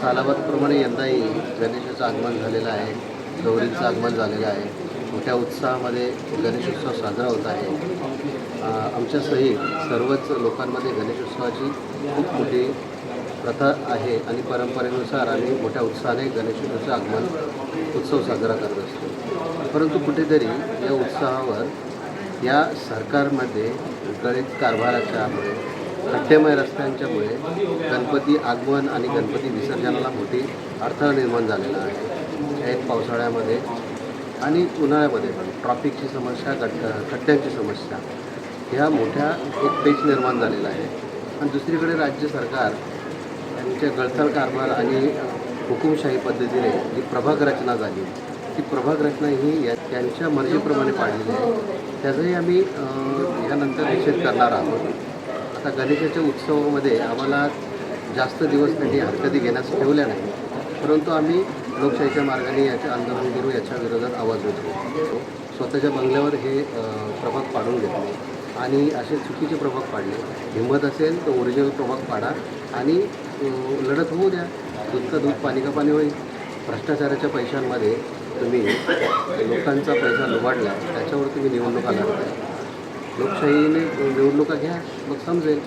सालाबादप्रमाणे यंदाही गणेशाचं आगमन झालेलं आहे गौरींचं आगमन झालेलं आहे. मोठ्या उत्साहामध्ये गणेशोत्सव साजरा होत आहे. आमच्यासहित सर्वच लोकांमध्ये गणेशोत्सवाची खूप मोठी प्रथा आहे आणि परंपरेनुसार आम्ही मोठ्या उत्साहाने गणेशोत्सवाचं आगमन उत्सव साजरा करत असतो. परंतु कुठेतरी या उत्साहावर या सरकारमध्ये गणित कारभाराच्यामुळे खड्डेमय रस्त्यांच्यामुळे गणपती आगमन आणि गणपती विसर्जनाला मोठी अडथळा निर्माण झालेला आहे. एक पावसाळ्यामध्ये आणि उन्हाळ्यामध्ये पण ट्रॉफिकची समस्या गड्ड खड्ड्यांची समस्या ह्या मोठ्या एक पेच निर्माण झालेला आहे. आणि दुसरीकडे राज्य सरकार यांच्या गळथळ कारभार आणि हुकुमशाही पद्धतीने जी प्रभाग रचना झाली ती प्रभाग रचना ही या त्यांच्या मर्जीप्रमाणे पाडलेली आहे. त्याचाही आम्ही यानंतर निषेध करणार आहोत. आता गणेशाच्या उत्सवामध्ये आम्हाला जास्त दिवस त्यांनी हरकती घेण्यास ठेवल्या नाही. परंतु आम्ही लोकशाहीच्या मार्गाने याचे आंदोलन करू याच्या विरोधात आवाज उठवू. स्वतःच्या बंगल्यावर हे प्रभाग पाडून घेतले. आणि असे चुकीचे प्रभाग पाडले. हिंमत असेल तर ओरिजिनल प्रभाग पाडा आणि लढत होऊ द्या. दूध का दूध पाणी का पाणी होईल? भ्रष्टाचाराच्या पैशांमध्ये तुम्ही लोकांचा पैसा लुबाडला त्याच्यावर तुम्ही निवडणुका लढताय लोकशाहीने निवडणुका घ्या मग समजेल.